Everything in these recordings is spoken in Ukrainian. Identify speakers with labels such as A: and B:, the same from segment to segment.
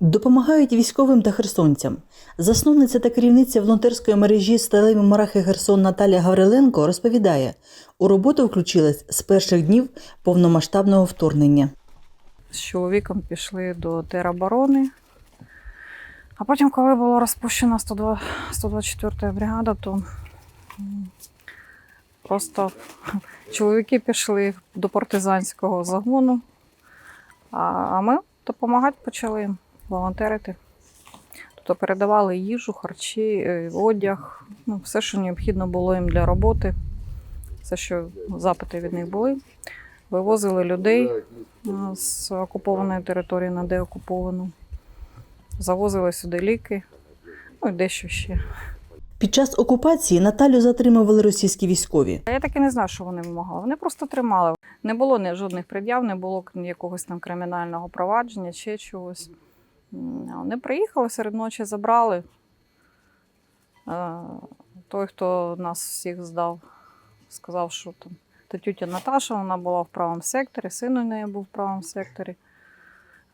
A: Допомагають військовим та херсонцям. Засновниця та керівниця волонтерської мережі Сталеві Марахи Херсон Наталія Гавриленко розповідає, у роботу включилась з перших днів повномасштабного вторгнення.
B: з чоловіком пішли до тероборони. А потім, коли була розпущена 102 124 бригада, то просто чоловіки пішли до партизанського загону, а, ми допомагати почали волонтерити. Тобто передавали їжу, харчі, е, одяг, ну, все, що необхідно було їм для роботи, все, що запити від них були. Вивозили людей з окупованої території на деокуповану. Завозили сюди ліки, ну і дещо ще.
A: Під час окупації Наталю затримували російські військові.
B: Я так і не знаю, що вони вимагали. Вони просто тримали. Не було жодних пред'яв, не було якогось там кримінального провадження, ще чогось. Вони приїхали серед ночі, забрали. Е, Той, хто нас всіх здав, сказав, що там та тютя Наташа, вона була в правому секторі, син у неї був в правому секторі.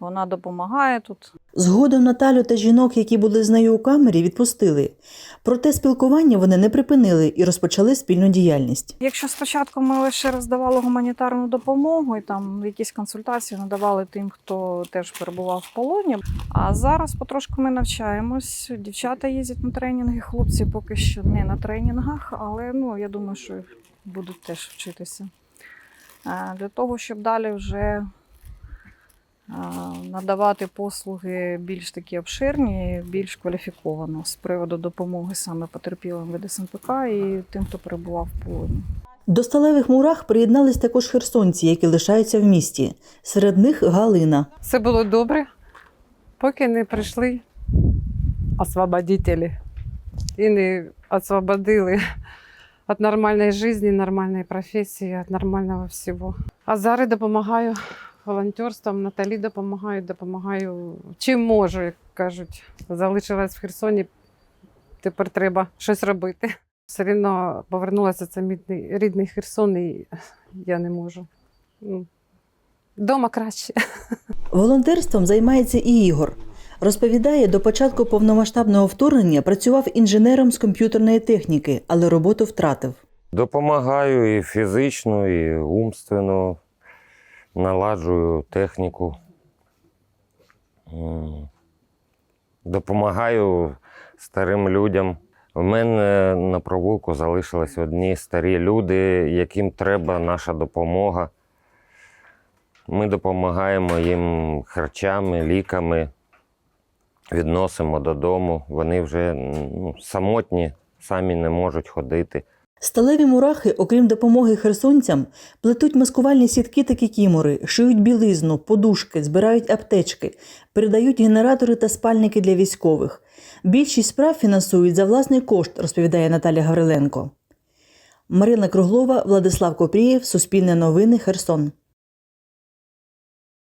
B: Вона допомагає тут.
A: Згодом Наталю та жінок, які були з нею у камері, відпустили. Проте спілкування вони не припинили і розпочали спільну діяльність.
B: Якщо спочатку ми лише роздавали гуманітарну допомогу і там якісь консультації надавали тим, хто теж перебував в полоні. А зараз потрошку ми навчаємось. Дівчата їздять на тренінги, хлопці поки що не на тренінгах, але ну я думаю, що будуть теж вчитися. Е, Для того, щоб далі вже надавати послуги більш такі обширні, більш кваліфіковано з приводу допомоги саме потерпілим від СНПК і тим, хто перебував в полоні.
A: До сталевих мурах приєднались також херсонці, які лишаються в місті. Серед них Галина.
C: Все було добре, поки не прийшли освободителі і не освободили від нормальної життя, нормальної професії, від нормального всього. А зараз допомагаю волонтерством, Наталі допомагаю, допомагаю чим можу, як кажуть. Залишилась в Херсоні, тепер треба щось робити. Все рівно повернулася це мій рідний Херсон, і я не можу. Ну, Дома краще.
A: Волонтерством займається і Ігор. Розповідає, до початку повномасштабного вторгнення працював інженером з комп'ютерної техніки, але роботу втратив.
D: Допомагаю і фізично, і умственно, наладжую техніку. Допомагаю старим людям. У мене на провулку залишились одні старі люди, яким треба наша допомога. Ми допомагаємо їм харчами, ліками, відносимо додому. Вони вже ну, самотні, самі не можуть ходити.
A: Сталеві мурахи, окрім допомоги херсонцям, плетуть маскувальні сітки та кікімори, шиють білизну, подушки, збирають аптечки, передають генератори та спальники для військових. Більшість справ фінансують за власний кошт, розповідає Наталя Гавриленко. Марина Круглова, Владислав Копрієв, Суспільне новини, Херсон.